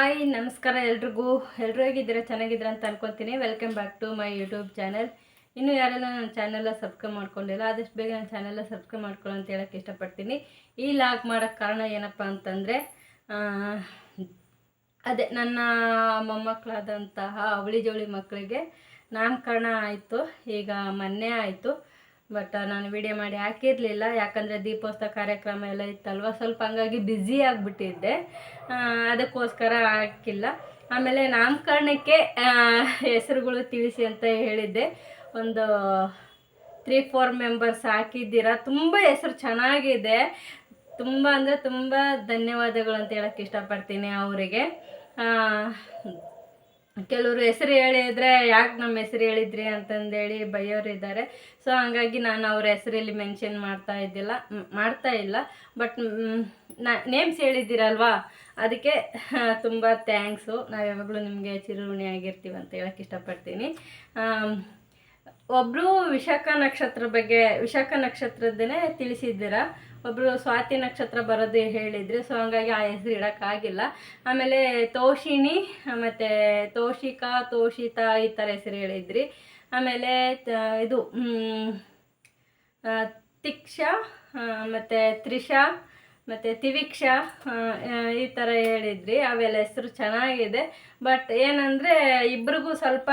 Hi, ನಮಸ್ಕಾರ ಎಲ್ರಿಗೂ. ಎಲ್ಲರೂ ಹೇಗಿದ್ದೀರಾ? ಚೆನ್ನಾಗಿದ್ದೀರಾ ಅಂತ ಅನ್ಕೊತೀನಿ. Welcome back to my YouTube channel ಇನ್ನು ಯಾರೆಲ್ಲ ನನ್ನ ಚಾನೆಲ್ಲ ಸಬ್ಸ್ಕ್ರೈಬ್ ಮಾಡ್ಕೊಂಡಿಲ್ಲ, ಆದಷ್ಟು ಬೇಗ ನನ್ನ ಚಾನೆಲ್ಲ ಸಬ್ಸ್ಕ್ರೈಬ್ ಮಾಡ್ಕೊಳ್ಳೋ ಅಂತ ಹೇಳಕ್ಕೆ ಇಷ್ಟಪಡ್ತೀನಿ. ಈ ಲಾಗ್ ಮಾಡೋಕ್ಕೆ ಕಾರಣ ಏನಪ್ಪ ಅಂತಂದರೆ ಅದೇ ನನ್ನ ಮೊಮ್ಮಕ್ಕಳಾದಂತಹ ಅವಳಿ ಜವಳಿ ಮಕ್ಕಳಿಗೆ ನಾಮಕರಣ ಆಯಿತು. ಈಗ ಮೊನ್ನೆ ಆಯಿತು. ಬಟ್ ನಾನು ವಿಡಿಯೋ ಮಾಡಿ ಹಾಕಿರಲಿಲ್ಲ. ಯಾಕಂದರೆ ದೀಪೋತ್ಸವ ಕಾರ್ಯಕ್ರಮ ಎಲ್ಲ ಇತ್ತಲ್ವ? ಸ್ವಲ್ಪ ಹಂಗಾಗಿ ಬ್ಯುಸಿ ಆಗಿಬಿಟ್ಟಿದ್ದೆ. ಅದಕ್ಕೋಸ್ಕರ ಹಾಕಿಲ್ಲ. ಆಮೇಲೆ ನಾಮಕರಣಕ್ಕೆ ಹೆಸರುಗಳು ತಿಳಿಸಿ ಅಂತ ಹೇಳಿದ್ದೆ. ಒಂದು ತ್ರೀ ಫೋರ್ ಮೆಂಬರ್ಸ್ ಹಾಕಿದ್ದೀರಾ? ತುಂಬ ಹೆಸರು ಚೆನ್ನಾಗಿದೆ. ತುಂಬ ಅಂದರೆ ತುಂಬ ಧನ್ಯವಾದಗಳು ಅಂತ ಹೇಳಕ್ಕೆ ಇಷ್ಟಪಡ್ತೀನಿ ಅವರಿಗೆ. ಕೆಲವರು ಹೆಸರು ಹೇಳಿದ್ರೆ ಯಾಕೆ ನಮ್ಮ ಹೆಸರು ಹೇಳಿದ್ರಿ ಅಂತಂದೇಳಿ ಬೈಯೋರಿದ್ದಾರೆ ಸೊ ಹಂಗಾಗಿ ನಾನು ಅವ್ರ ಹೆಸರಲ್ಲಿ ಮೆನ್ಷನ್ ಮಾಡ್ತಾ ಇದ್ದಿಲ್ಲ ಮಾಡ್ತಾ ಇಲ್ಲ. ಬಟ್ ನೇಮ್ಸ್ ಹೇಳಿದ್ದೀರಲ್ವಾ? ಅದಕ್ಕೆ ತುಂಬ ಥ್ಯಾಂಕ್ಸು ನಾವು ಯಾವಾಗಲೂ ನಿಮಗೆ ಚಿರುಣಿ ಆಗಿರ್ತೀವಿ ಅಂತ ಹೇಳಕ್ಕೆ ಇಷ್ಟಪಡ್ತೀನಿ. ಒಬ್ಬರು ವಿಶಾಖ ನಕ್ಷತ್ರ ಬಗ್ಗೆ, ವಿಶಾಖ ನಕ್ಷತ್ರದ್ದೇ ತಿಳಿಸಿದ್ದೀರಾ? ಒಬ್ಬರು ಸ್ವಾತಿ ನಕ್ಷತ್ರ ಬರೋದು ಹೇಳಿದ್ರು. ಸೊ ಹಂಗಾಗಿ ಆ ಹೆಸರು ಇಡೋಕ್ಕಾಗಿಲ್ಲ. ಆಮೇಲೆ ತೋಷಿಣಿ, ಮತ್ತು ತೋಷಿಕಾ, ತೋಷಿತಾ ಈ ಥರ ಹೆಸರು ಹೇಳಿದ್ರಿ. ಆಮೇಲೆ ಇದು ತಿಕ್ಷಾ ಮತ್ತು ತ್ರಿಷಾ ಮತ್ತು ತಿವಿಕ್ಷಾ ಈ ಥರ ಹೇಳಿದ್ರಿ, ಅವೆಲ್ಲ ಹೆಸರು ಚೆನ್ನಾಗಿದೆ. ಬಟ್ ಏನಂದರೆ ಇಬ್ರಿಗೂ ಸ್ವಲ್ಪ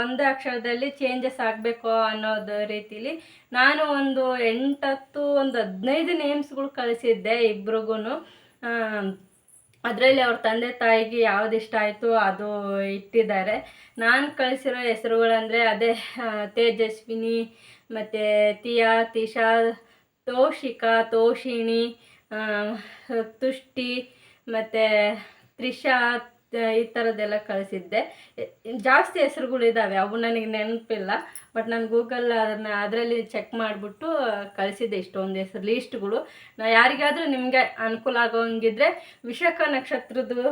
ಒಂದು ಅಕ್ಷರದಲ್ಲಿ ಚೇಂಜಸ್ ಆಗಬೇಕು ಅನ್ನೋದು ರೀತಿಲಿ ನಾನು ಒಂದು ಎಂಟತ್ತು, ಒಂದು ಹದಿನೈದು ನೇಮ್ಸ್ಗಳು ಕಳಿಸಿದ್ದೆ ಇಬ್ರಿಗೂ ಅದರಲ್ಲಿ ಅವ್ರ ತಂದೆ ತಾಯಿಗೆ ಯಾವ್ದು ಇಷ್ಟ ಆಯಿತು ಅದು ಇಟ್ಟಿದ್ದಾರೆ. ನಾನು ಕಳಿಸಿರೋ ಹೆಸರುಗಳಂದರೆ ಅದೇ ತೇಜಸ್ವಿನಿ, ಮತ್ತು ತಿಯಾ ತಿಶಾ ತೋಷಿಕಾ, ತೋಷಿಣಿ ತುಷ್ಟಿ ಮತ್ತು ತ್ರಿಷಾ ಈ ಥರದ್ದೆಲ್ಲ ಕಳಿಸಿದ್ದೆ. ಜಾಸ್ತಿ ಹೆಸರುಗಳಿದ್ದಾವೆ ಅವು ನನಗೆ ನೆನಪಿಲ್ಲ, ಬಟ್ ನಾನು ಗೂಗಲ್ ಅದನ್ನು ಅದರಲ್ಲಿ ಚೆಕ್ ಮಾಡಿಬಿಟ್ಟು ಕಳಿಸಿದ್ದೆ ಇಷ್ಟೊಂದು ಹೆಸರು ಲೀಸ್ಟ್ಗಳು ನಾ ಯಾರಿಗಾದರೂ ನಿಮಗೆ ಅನುಕೂಲ ಆಗೋಂಗಿದ್ರೆ ವಿಶಾಖ ನಕ್ಷತ್ರದ್ದು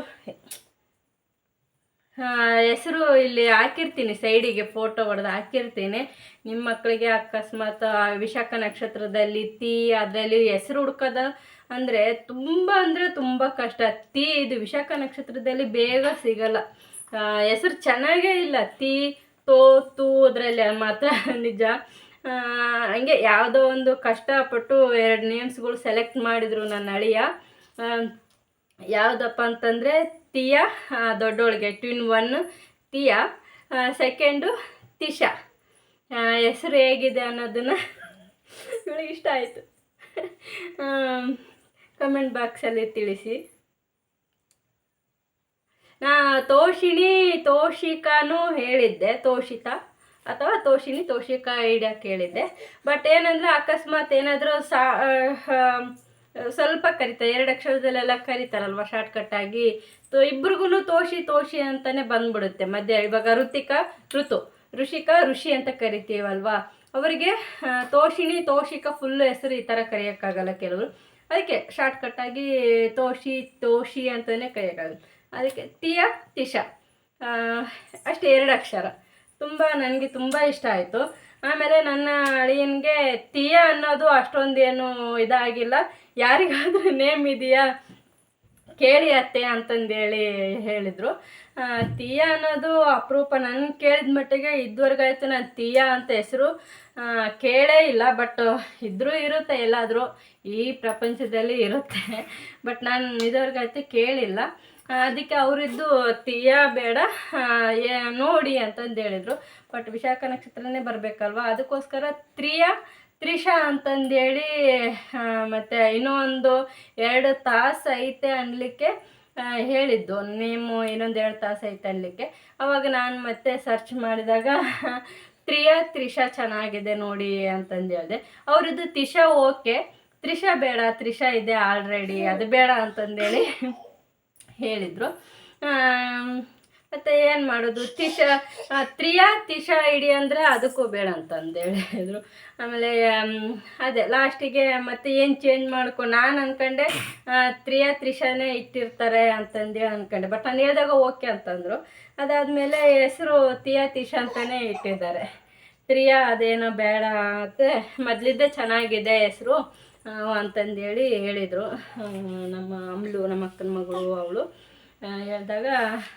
ಹೆಸರು ಇಲ್ಲಿ ಹಾಕಿರ್ತೀನಿ ಸೈಡಿಗೆ ಫೋಟೋ ಹೊಡೆದು ಹಾಕಿರ್ತೀನಿ. ನಿಮ್ಮ ಮಕ್ಕಳಿಗೆ ಅಕಸ್ಮಾತ್ ವಿಶಾಖ ನಕ್ಷತ್ರದಲ್ಲಿ ತೀ ಅದರಲ್ಲಿ ಹೆಸರು ಹುಡ್ಕೋದ ಅಂದರೆ ತುಂಬ ಅಂದರೆ ತುಂಬ ಕಷ್ಟ. ತೀ ಇದು ವಿಶಾಖ ನಕ್ಷತ್ರದಲ್ಲಿ ಬೇಗ ಸಿಗಲ್ಲ. ಹೆಸರು ಚೆನ್ನಾಗೇ ಇಲ್ಲ. ತೀ ತೋ ತು ಅದರಲ್ಲಿ ಮಾತ್ರ ನಿಜ. ಹಂಗೆ ಯಾವುದೋ ಒಂದು ಕಷ್ಟಪಟ್ಟು ಎರಡು ನೇಮ್ಸ್ಗಳು ಸೆಲೆಕ್ಟ್ ಮಾಡಿದರು ನನ್ನ ಅಳಿಯ. ಯಾವುದಪ್ಪ ಅಂತಂದರೆ Tiya ದೊಡ್ಡೋಳಿಗೆ. Twin one, Tiya. Second Tisha ಹೆಸರು ಹೇಗಿದೆ ಅನ್ನೋದನ್ನು ಇವಳಿಗೆ ಇಷ್ಟ ಆಯಿತು. ಕಮೆಂಟ್ ಬಾಕ್ಸಲ್ಲಿ ತಿಳಿಸಿ. ನಾ ತೋಷಿಣಿ, ತೋಷಿಕಾನೂ ಹೇಳಿದ್ದೆ, ತೋಷಿತಾ. ಅಥವಾ ತೋಷಿಣಿ, ತೋಷಿಕಾ ಐಡಿಯಾ ಹೇಳಿದ್ದೆ ಬಟ್ ಏನಂದ್ರೆ ಅಕಸ್ಮಾತ್ ಏನಾದರೂ ಸಾ ಸ್ವಲ್ಪ ಕರಿತಾರೆ. ಎರಡು ಅಕ್ಷರದಲ್ಲೆಲ್ಲ ಕರಿತಾರಲ್ವ ಶಾರ್ಟ್ಕಟ್ಟಾಗಿ ತೋ ಇಬ್ರಿಗೂ ತೋಷಿ ತೋಷಿ ಅಂತಾನೆ ಬಂದ್ಬಿಡುತ್ತೆ. ಮಧ್ಯ ಇವಾಗ ಋತಿಕಾ, ಋತು. ಋಷಿಕಾ, ಋಷಿ ಅಂತ ಕರಿತೀವಲ್ವಾ? ಅವರಿಗೆ ತೋಷಿಣಿ, ತೋಷಿಕ ಫುಲ್ ಹೆಸರು ಈ ಥರ ಕರೆಯೋಕ್ಕಾಗಲ್ಲ ಕೆಲವರು. ಅದಕ್ಕೆ ಶಾರ್ಟ್ಕಟ್ಟಾಗಿ ತೋಷಿ ತೋಷಿ ಅಂತಲೇ ಕರೆಯೋಕ್ಕಾಗುತ್ತೆ. ಅದಕ್ಕೆ ತಿಯಾ ಟಿಶಾ ಅಷ್ಟೇ ಎರಡು ಅಕ್ಷರ. ತುಂಬ ನನಗೆ ತುಂಬ ಇಷ್ಟ ಆಯಿತು. ಆಮೇಲೆ ನನ್ನ ಅಳಿಯನಿಗೆ ತಿಯ ಅನ್ನೋದು ಅಷ್ಟೊಂದೇನು ಇದಾಗಿಲ್ಲ. ಯಾರಿಗಾದರೂ ನೇಮ್ ಇದೆಯಾ ಕೇಳಿ ಅತ್ತೆ ಅಂತಂದೇಳಿ ಹೇಳಿದರು. ತೀಯಾ ಅನ್ನೋದು ಅಪರೂಪ. ನನ್ನ ಕೇಳಿದ ಮಟ್ಟಿಗೆ ಇದುವರೆಗಾಯ್ತು ನಾನು ತೀಯಾ ಅಂತ ಹೆಸರು. ಕೇಳೇ ಇಲ್ಲ ಬಟ್ ಇದ್ರೂ ಇರುತ್ತೆ ಎಲ್ಲಾದರೂ. ಈ ಪ್ರಪಂಚದಲ್ಲಿ ಇರುತ್ತೆ. ಬಟ್ ನಾನು ಇದುವರೆಗಾಯ್ತು ಕೇಳಿಲ್ಲ. ಅದಕ್ಕೆ ಅವರಿದ್ದು ತೀಯ ಬೇಡ ನೋಡಿ ಅಂತಂದು ಹೇಳಿದರು. ಬಟ್ ವಿಶಾಖ ನಕ್ಷತ್ರನೇ ಬರಬೇಕಲ್ವ? ಅದಕ್ಕೋಸ್ಕರ ತ್ರಿಯ, ತ್ರಿಷಾ ಅಂತಂದೇಳಿ ಮತ್ತು ಇನ್ನೂ ಒಂದು ಎರಡು ತಾಸು ಐತೆ ಅನ್ನಲಿಕ್ಕೆ ಹೇಳಿದ್ದು. ನೇಮು ಇನ್ನೊಂದು ಎರಡು ತಾಸು ಐತೆ ಅನ್ನಲಿಕ್ಕೆ ಅವಾಗ ನಾನು ಮತ್ತೆ ಸರ್ಚ್ ಮಾಡಿದಾಗ, ತ್ರಿಯ, ತ್ರಿಷಾ ಚೆನ್ನಾಗಿದೆ ನೋಡಿ ಅಂತಂದು ಹೇಳಿದೆ. ಅವರದ್ದು ತಿಶಾ ಓಕೆ. ತ್ರಿಷಾ ಬೇಡ ತ್ರಿಷಾ ಇದೆ ಆಲ್ರೆಡಿ ಅದು ಬೇಡ ಅಂತಂದೇಳಿ ಹೇಳಿದರು. ಮತ್ತು ಏನು ಮಾಡೋದು? ತಿಶ ತ್ರಿಯಾ ತಿಶಾ ಇಡಿ ಅಂದರೆ ಅದಕ್ಕೂ ಬೇಡ ಅಂತಂದೇಳಿ ಹೇಳಿದ್ರು. ಆಮೇಲೆ ಆಮ್, ಅದೇ ಲಾಸ್ಟಿಗೆ ಮತ್ತೆ ಏನು ಚೇಂಜ್ ಮಾಡ್ಕೊ ನಾನು ಅಂದ್ಕೊಂಡೆ ತ್ರಿಯಾ ತ್ರಿಷಾನೇ ಇಟ್ಟಿರ್ತಾರೆ ಅಂತಂದೇಳಿ ಅಂದ್ಕೊಂಡೆ ಬಟ್ ನಾನು ಹೇಳಿದಾಗ ಓಕೆ ಅಂತಂದರು. ಅದಾದಮೇಲೆ ಹೆಸರು ತಿಯಾ ತಿಶಾ ಅಂತಲೇ ಇಟ್ಟಿದ್ದಾರೆ. ತ್ರಿಯಾ ಅದೇನೋ ಬೇಡ ಅಂತ. ಮೊದಲಿದ್ದೇ ಚೆನ್ನಾಗಿದೆ ಹೆಸರು. ಅಂತಂದೇಳಿ ಹೇಳಿದರು. ನಮ್ಮ ಅಮ್ಲು ನಮ್ಮ ಅಕ್ಕನ ಮಗಳು, ಅವಳು. ಹೇಳಿದಾಗ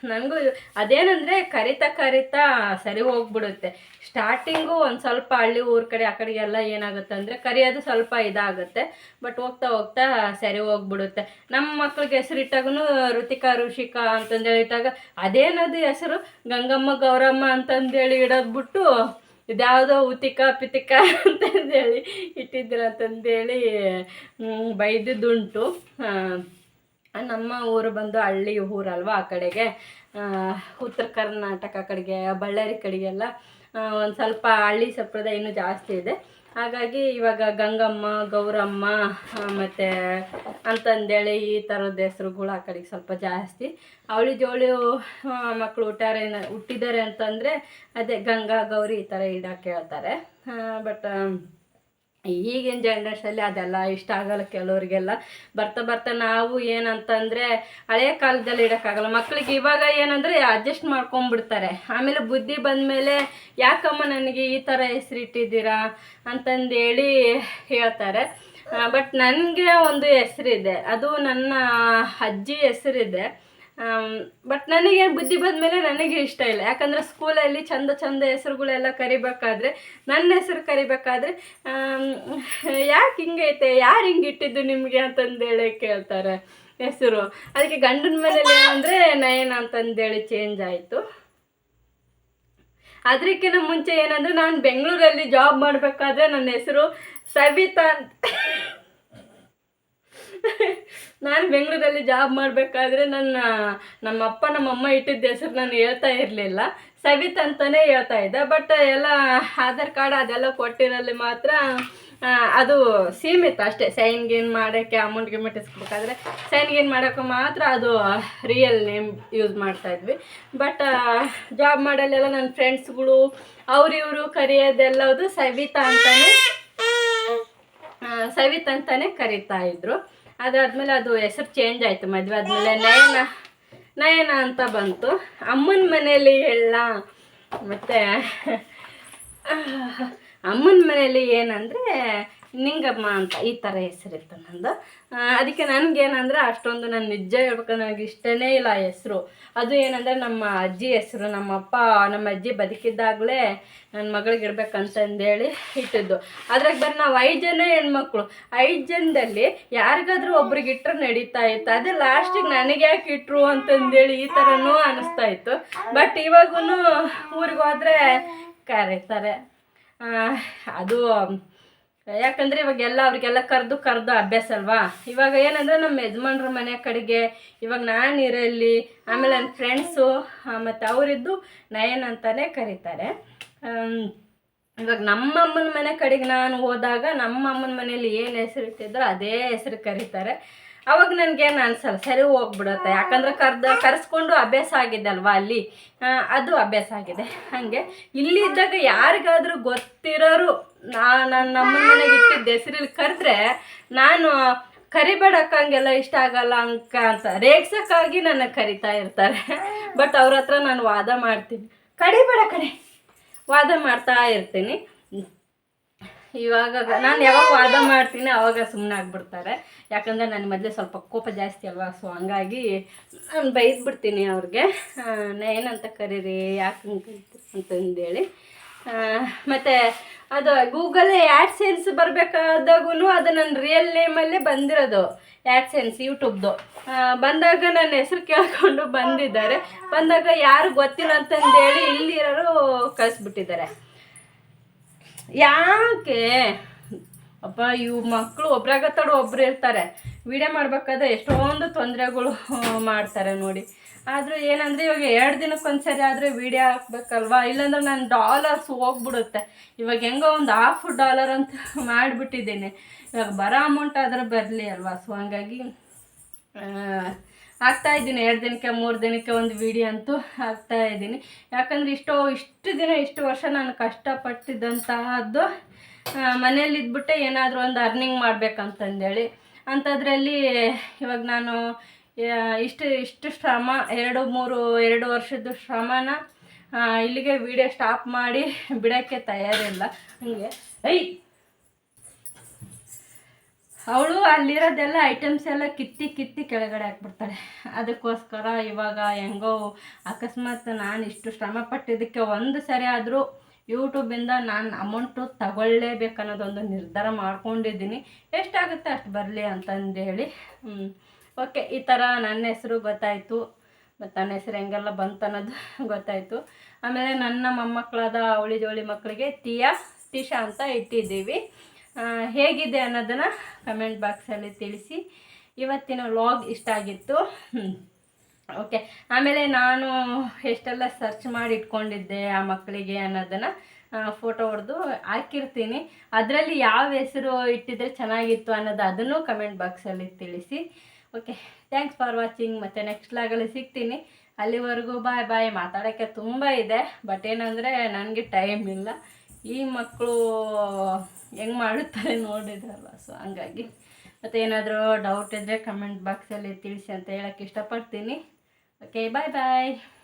ನನಗೂ ಅದೇನಂದರೆ ಕರಿತಾ ಕರಿತಾ ಸರಿ ಹೋಗ್ಬಿಡುತ್ತೆ. ಸ್ಟಾರ್ಟಿಂಗು ಒಂದು ಸ್ವಲ್ಪ ಹಳ್ಳಿ ಊರ ಕಡೆ, ಆ ಕಡೆಗೆಲ್ಲ ಏನಾಗುತ್ತೆ ಅಂದರೆ ಕರಿಯೋದು ಸ್ವಲ್ಪ ಇದಾಗುತ್ತೆ. ಬಟ್ ಹೋಗ್ತಾ ಹೋಗ್ತಾ ಸರಿ ಹೋಗ್ಬಿಡುತ್ತೆ. ನಮ್ಮ ಮಕ್ಳಿಗೆ ಹೆಸರಿಟ್ಟಾಗೂ ಋತಿಕಾ, ಋಷಿಕಾ ಇಟ್ಟಾಗ ಅದೇನದು ಹೆಸರು? ಗಂಗಮ್ಮ, ಗೌರಮ್ಮ ಅಂತಂದೇಳಿ ಇಡೋದು ಬಿಟ್ಟು ಇದ್ಯಾವುದೋ ಉತಿಕ ಪಿತಿಕ ಅಂತಂದೇಳಿ ಇಟ್ಟಿದ್ರ ಅಂತಂದೇಳಿ ಹ್ಮ್, ಬೈದಿದ್ದುಂಟು. ನಮ್ಮ ಊರು ಬಂದು ಹಳ್ಳಿ ಊರಲ್ವ ಆ ಕಡೆಗೆ. ಉತ್ತರ ಕರ್ನಾಟಕ ಕಡೆಗೆ ಬಳ್ಳಾರಿ ಕಡೆಗೆಲ್ಲ ಒಂದು ಸ್ವಲ್ಪ ಹಳ್ಳಿ ಸಂಪ್ರದಾಯ ಇನ್ನೂ ಜಾಸ್ತಿ ಇದೆ. ಹಾಗಾಗಿ ಇವಾಗ ಗಂಗಮ್ಮ, ಗೌರಮ್ಮ ಮತ್ತು ಅಂತಂದೇಳಿ ಈ ಥರದ ಹೆಸರುಗಳು ಆ ಕಡೆಗೆ ಸ್ವಲ್ಪ ಜಾಸ್ತಿ. ಅವಳಿ ಜೋಳಿ ಮಕ್ಕಳು ಹುಟ್ಟಾರೆ ಹುಟ್ಟಿದ್ದಾರೆ ಅಂತಂದರೆ ಅದೇ ಗಂಗಾ, ಗೌರಿ ಈ ಥರ ಇಡಕ್ಕೆ ಹೇಳ್ತಾರೆ. ಬಟ್ ಈಗಿನ ಜನ್ರೇಷನಲ್ಲಿ ಅದೆಲ್ಲ ಇಷ್ಟ ಆಗಲ್ಲ ಕೆಲವರಿಗೆಲ್ಲ. ಬರ್ತಾ ಬರ್ತಾ ನಾವು ಏನಂತಂದರೆ ಹಳೆಯ ಕಾಲದಲ್ಲಿ ಇಡೋಕ್ಕಾಗಲ್ಲ. ಮಕ್ಳಿಗೆ ಇವಾಗ ಏನಂದರೆ ಅಡ್ಜಸ್ಟ್ ಮಾಡ್ಕೊಂಬಿಡ್ತಾರೆ ಆಮೇಲೆ ಬುದ್ಧಿ ಬಂದಮೇಲೆ ಯಾಕಮ್ಮ ನನಗೆ ಈ ಥರ ಹೆಸರಿಟ್ಟಿದ್ದೀರಾ ಅಂತಂದೇಳಿ ಹೇಳ್ತಾರೆ. ಬಟ್ ನನಗೆ ಒಂದು ಹೆಸರಿದೆ. ಅದು ನನ್ನ ಅಜ್ಜಿ ಹೆಸರಿದೆ. ಬಟ್ ನನಗೆ ಬುದ್ಧಿ ಬಂದ ಮೇಲೆ ನನಗೆ ಇಷ್ಟ ಇಲ್ಲ. ಯಾಕಂದರೆ ಸ್ಕೂಲಲ್ಲಿ ಚಂದ ಚಂದ ಹೆಸರುಗಳೆಲ್ಲ ಕರಿಬೇಕಾದ್ರೆ, ನನ್ನ ಹೆಸರು ಕರಿಬೇಕಾದ್ರೆ ಯಾಕೆ ಹಿಂಗೈತೆ? ಯಾರು ಹಿಂಗೆ ಇಟ್ಟಿದ್ದು ನಿಮಗೆ ಅಂತಂದೇಳಿ ಕೇಳ್ತಾರೆ ಹೆಸರು. ಅದಕ್ಕೆ ಗಂಡನ ಮೇಲೆ ಅಂದರೆ ನಯನ ಅಂತಂದೇಳಿ ಚೇಂಜ್ ಆಯಿತು. ಅದಕ್ಕಿಂತ ಮುಂಚೆ ಏನಂದರೆ ನಾನು ಬೆಂಗಳೂರಲ್ಲಿ ಜಾಬ್ ಮಾಡಬೇಕಾದ್ರೆ ನನ್ನ ಹೆಸರು ಸವಿತಾ ನಾನು ಬೆಂಗಳೂರಲ್ಲಿ ಜಾಬ್ ಮಾಡಬೇಕಾದ್ರೆ ನನ್ನ, ನಮ್ಮ ಅಪ್ಪ, ನಮ್ಮ ಅಮ್ಮ ಇಟ್ಟಿದ್ದ ಹೆಸರು ನಾನು ಹೇಳ್ತಾ ಇರಲಿಲ್ಲ. ಸವಿತ್ ಅಂತಲೇ ಹೇಳ್ತಾ ಇದ್ದೆ. ಬಟ್ ಎಲ್ಲ ಆಧಾರ್ ಕಾರ್ಡ್ ಅದೆಲ್ಲ ಕೊಟ್ಟಿರಲ್ಲಿ ಮಾತ್ರ ಅದು ಸೀಮಿತ ಅಷ್ಟೇ. ಸೈನ್ ಗೀನ್ ಮಾಡೋಕ್ಕೆ ಅಮೌಂಟ್ ಗಿಮೌಂಟ್ ಇಸ್ಕೊಬೇಕಾದ್ರೆ ಸೈನ್ ಗೀನ್ ಮಾಡೋಕ್ಕೆ ಮಾತ್ರ ಅದು ರಿಯಲ್ ನೇಮ್ ಯೂಸ್ ಮಾಡ್ತಾ ಇದ್ವಿ. ಬಟ್ ಜಾಬ್ ಮಾಡಲ್ಲೆಲ್ಲ ನನ್ನ ಫ್ರೆಂಡ್ಸ್ಗಳು ಅವ್ರಿವರು ಕರೆಯೋದೆಲ್ಲದು ಸವಿತಾ ಅಂತಲೇ ಸವಿತ ಅಂತಾನೆ ಕರೀತಾ ಇದ್ರು. ಅದಾದ್ಮೇಲೆ ಅದು ಹೆಸರು ಚೇಂಜ್ ಆಯಿತು, ಮದುವೆ ಆದಮೇಲೆ ನಯನ ನಯನ ಅಂತ ಬಂತು. ಅಮ್ಮನ ಮನೆಯಲ್ಲಿ ಎಲ್ಲ ಮತ್ತು ಅಮ್ಮನ ಮನೆಯಲ್ಲಿ ಏನಂದರೆ ನಿಂಗಮ್ಮ ಅಂತ ಈ ಥರ ಹೆಸರಿತ್ತು ನಂದು. ಅದಕ್ಕೆ ನನಗೇನಂದ್ರೆ ಅಷ್ಟೊಂದು ನಾನು ನಿಜ ಹೇಳ್ಬೇಕಂದ್ರೆ ನನಗೆ ಇಷ್ಟನೇ ಇಲ್ಲ ಹೆಸರು. ಅದು ಏನಂದರೆ ನಮ್ಮ ಅಜ್ಜಿ ಹೆಸರು, ನಮ್ಮ ಅಪ್ಪ, ನಮ್ಮ ಅಜ್ಜಿ ಬದುಕಿದ್ದಾಗಲೇ ನನ್ನ ಮಗಳಿಗೆ ಇಡ್ಬೇಕಂತಂದೇಳಿ ಇಟ್ಟಿದ್ದು. ಅದ್ರಾಗ ಬರೀ ನಾವು ಐದು ಜನ ಹೆಣ್ಮಕ್ಳು. ಐದು ಜನದಲ್ಲಿ ಯಾರಿಗಾದ್ರೂ ಒಬ್ರಿಗೆ ಇಟ್ಟರೆ ನಡೀತಾ ಇತ್ತು. ಅದೇ ಲಾಸ್ಟಿಗೆ ನನಗೆ ಯಾಕೆ ಇಟ್ಟರು ಅಂತಂದೇಳಿ ಈ ಥರನೂ ಅನಿಸ್ತಾ ಇತ್ತು. ಬಟ್ ಇವಾಗೂ ಊರಿಗೆ ಹೋದರೆ ಕರೀತಾರೆ. ಅದು ಯಾಕಂದರೆ ಇವಾಗೆಲ್ಲ ಅವ್ರಿಗೆಲ್ಲ ಕರೆದು ಕರೆದು ಅಭ್ಯಾಸ ಅಲ್ವಾ? ಇವಾಗ ಏನಂದರೆ ನಮ್ಮ ಯಜಮಾನ್ರ ಮನೆ ಕಡೆಗೆ, ಇವಾಗ ನಾನು ಇರಲಿ ಆಮೇಲೆ ನನ್ನ ಫ್ರೆಂಡ್ಸು ಮತ್ತು ಅವರಿದ್ದು ನಯನ್ ಅಂತಲೇ ಕರೀತಾರೆ. ಇವಾಗ ನಮ್ಮ ಅಮ್ಮನ ಮನೆ ಕಡೆಗೆ ನಾನು ಹೋದಾಗ ನಮ್ಮ ಅಮ್ಮನ ಮನೇಲಿ ಏನು ಹೆಸರು ಇಟ್ಟಿದ್ರು ಅದೇ ಹೆಸರು ಕರೀತಾರೆ. ಅವಾಗ ನನಗೇನು ಅನ್ಸಲ್ಲ, ಸರಿ ಹೋಗ್ಬಿಡುತ್ತೆ. ಯಾಕಂದ್ರೆ ಕರ್ದ, ಕರೆಸ್ಕೊಂಡು ಅಭ್ಯಾಸ ಆಗಿದೆ ಅಲ್ವಾ ಅಲ್ಲಿ? ಅದು ಅಭ್ಯಾಸ ಆಗಿದೆ. ಹಾಗೆ ಇಲ್ಲಿದ್ದಾಗ ಯಾರಿಗಾದ್ರೂ ಗೊತ್ತಿರೋರು ನಾನು, ನಮ್ಮನ ಮನೆಗೆ ಇಟ್ಟಿದ್ದ. ಹೆಸರಲ್ಲಿ ಕರೆದ್ರೆ ನಾನು ಕರಿಬೇಡಕ್ಕಂಗೆಲ್ಲ ಇಷ್ಟ ಆಗಲ್ಲ ಅಂಕ ಅಂತ. ರೇಗ್ಸಕ್ಕಾಗಿ ನನ್ನ ಕರಿತಾ ಇರ್ತಾರೆ. ಬಟ್ ಅವ್ರ ಹತ್ರ ನಾನು ವಾದ ಮಾಡ್ತೀನಿ. ಕಡಿಬೇಡ ಕಡೆ ವಾದ ಮಾಡ್ತಾ ಇರ್ತೀನಿ. ಇವಾಗ ನಾನು ಯಾವಾಗ ವಾದ ಮಾಡ್ತೀನಿ ಅವಾಗ ಸುಮ್ಮನೆ ಆಗ್ಬಿಡ್ತಾರೆ. ಯಾಕಂದರೆ ನನ್ನ ಮೊದಲೇ ಸ್ವಲ್ಪ ಕೋಪ ಜಾಸ್ತಿ ಅಲ್ವಾ ಸೊ ಹಂಗಾಗಿ ನಾನು ಬೈದ್ಬಿಡ್ತೀನಿ ಅವ್ರಿಗೆ. ಏನಂತ ಕರೀರಿ ಯಾಕೆ ಅಂತಂದೇಳಿ. ಮತ್ತು ಅದು ಗೂಗಲ್ ಆ್ಯಡ್ಸೆನ್ಸ್ ಬರಬೇಕಾದಾಗೂ ಅದು ನನ್ನ ರಿಯಲ್ ನೇಮಲ್ಲೇ ಬಂದಿರೋದು ಆ್ಯಡ್ಸೆನ್ಸ್ ಯೂಟ್ಯೂಬ್ದು ಬಂದಾಗ ನನ್ನ ಹೆಸರು ಕೇಳಿಕೊಂಡು ಬಂದಿದ್ದಾರೆ. ಬಂದಾಗ ಯಾರು ಗೊತ್ತಿಲ್ಲ ಅಂತಂದೇಳಿ ಇಲ್ಲಿರೋರು ಕಳಿಸ್ಬಿಟ್ಟಿದ್ದಾರೆ. ಯಾಕೆ? ಅಪ್ಪ, ಇವು ಮಕ್ಕಳು ತಡ ಒಬ್ರು ಇರ್ತಾರೆ. ವಿಡಿಯೋ ಮಾಡ್ಬೇಕಾದ್ರೆ ಎಷ್ಟೊಂದು ತೊಂದರೆಗಳು ಮಾಡ್ತಾರೆ ನೋಡಿ. ಆದರೂ ಏನಂದರೆ ಇವಾಗ ಎರಡು ದಿನಕ್ಕೊಂದ್ಸರಿ ಆದರೆ ವಿಡಿಯೋ ಹಾಕ್ಬೇಕಲ್ವಾ? ಇಲ್ಲಾಂದ್ರೆ ನಾನು ಡಾಲರ್ಸ್ ಹೋಗ್ಬಿಡುತ್ತೆ. ಇವಾಗ ಹೆಂಗೋ ಒಂದು ಹಾಫ್ ಡಾಲರ್ ಅಂತ ಮಾಡಿಬಿಟ್ಟಿದ್ದೀನಿ. ಇವಾಗ ಬರೋ ಅಮೌಂಟ್ ಆದ್ರೆ ಬರಲಿ ಅಲ್ವಾ? ಸೊ ಹಂಗಾಗಿ ಆ, ಹಾಕ್ತಾ ಇದ್ದೀನಿ ಎರಡು ದಿನಕ್ಕೆ ಮೂರು ದಿನಕ್ಕೆ ಒಂದು ವಿಡಿಯೋ ಅಂತೂ ಆಗ್ತಾ ಇದ್ದೀನಿ. ಯಾಕಂದರೆ ಇಷ್ಟೋ ಇಷ್ಟು ದಿನ ಇಷ್ಟು ವರ್ಷ ನಾನು ಕಷ್ಟಪಟ್ಟಿದ್ದಂತಹದ್ದು ಮನೇಲಿ ಇದ್ಬಿಟ್ಟೆ ಏನಾದರೂ ಒಂದು ಅರ್ನಿಂಗ್ ಮಾಡಬೇಕಂತಂದೇಳಿ. ಅಂಥದ್ರಲ್ಲಿ ಇವಾಗ ನಾನು ಇಷ್ಟು ಇಷ್ಟು ಶ್ರಮ ಎರಡು ಮೂರು ಎರಡು ವರ್ಷದ ಶ್ರಮನ ಇಲ್ಲಿಗೆ ವಿಡಿಯೋ ಸ್ಟಾಪ್ ಮಾಡಿ ಬಿಡೋಕ್ಕೆ ತಯಾರಿಲ್ಲ. ಹಂಗೆ. ಐ ಅವಳು ಅಲ್ಲಿರೋದೆಲ್ಲ ಐಟಮ್ಸ್ ಎಲ್ಲ ಕಿತ್ತಿ ಕಿತ್ತಿ ಕೆಳಗಡೆ ಹಾಕ್ಬಿಡ್ತಾಳೆ. ಅದಕ್ಕೋಸ್ಕರ ಇವಾಗ ಹೆಂಗೋ ಅಕಸ್ಮಾತ್ ನಾನು ಇಷ್ಟು ಶ್ರಮ ಪಟ್ಟಿದ್ದಕ್ಕೆ ಒಂದು ಸರಿ ಆದರೂ ಯೂಟ್ಯೂಬಿಂದ ನಾನು ಅಮೌಂಟು ತಗೊಳ್ಳೇಬೇಕನ್ನೋದೊಂದು ನಿರ್ಧಾರ ಮಾಡ್ಕೊಂಡಿದ್ದೀನಿ. ಎಷ್ಟಾಗುತ್ತೆ ಅಷ್ಟು ಬರಲಿ ಅಂತಂದೇಳಿ. ಓಕೆ ಈ ಥರ ನನ್ನ ಹೆಸರು ಗೊತ್ತಾಯಿತು. ಮತ್ತು ನನ್ನ ಹೆಸರು ಹೆಂಗೆಲ್ಲ ಬಂತು ಅನ್ನೋದು ಗೊತ್ತಾಯಿತು. ಆಮೇಲೆ ನನ್ನ ಮೊಮ್ಮಕ್ಕಳಾದ ಅವಳಿ ಜೋಳಿ ಮಕ್ಕಳಿಗೆ ತಿಯಾ ಟಿಶಾ ಅಂತ ಇಟ್ಟಿದ್ದೀವಿ. ಹೇಗಿದೆ ಅನ್ನೋದನ್ನು ಕಮೆಂಟ್ ಬಾಕ್ಸಲ್ಲಿ ತಿಳಿಸಿ. ಇವತ್ತಿನ ವ್ಲಾಗ್ ಇಷ್ಟ ಆಗಿತ್ತು. ಓಕೆ ಆಮೇಲೆ ನಾನು ಎಷ್ಟೆಲ್ಲ ಸರ್ಚ್ ಮಾಡಿ ಇಟ್ಕೊಂಡಿದ್ದೆ ಆ ಮಕ್ಕಳಿಗೆ ಅನ್ನೋದನ್ನು ಫೋಟೋ ಹೊಡೆದು ಹಾಕಿರ್ತೀನಿ. ಅದರಲ್ಲಿ ಯಾವ ಹೆಸರು ಇಟ್ಟಿದ್ರೆ ಚೆನ್ನಾಗಿತ್ತು ಅನ್ನೋದು ಅದನ್ನು ಕಮೆಂಟ್ ಬಾಕ್ಸಲ್ಲಿ ತಿಳಿಸಿ. ಓಕೆ ಥ್ಯಾಂಕ್ಸ್ ಫಾರ್ ವಾಚಿಂಗ್ ಮತ್ತು ನೆಕ್ಸ್ಟ್ ಲಾಗಲ್ಲಿ ಸಿಗ್ತೀನಿ. ಅಲ್ಲಿವರೆಗೂ ಬಾಯ್ ಬಾಯ್ ಮಾತಾಡೋಕ್ಕೆ ತುಂಬ ಇದೆ. ಬಟ್ ಏನಂದರೆ, ನನಗೆ ಟೈಮ್ ಇಲ್ಲ. ಈ ಮಕ್ಕಳು ಹೆಂಗೆ ಮಾಡುತ್ತಾರೆ ನೋಡಿದ್ರಲ್ಲ ಸೊ ಹಂಗಾಗಿ. ಮತ್ತು ಏನಾದರೂ ಡೌಟ್ ಇದ್ದರೆ ಕಮೆಂಟ್ ಬಾಕ್ಸಲ್ಲಿ ತಿಳಿಸಿ ಅಂತ ಹೇಳೋಕ್ಕೆ ಇಷ್ಟಪಡ್ತೀನಿ. ಓಕೆ ಬಾಯ್ ಬಾಯ್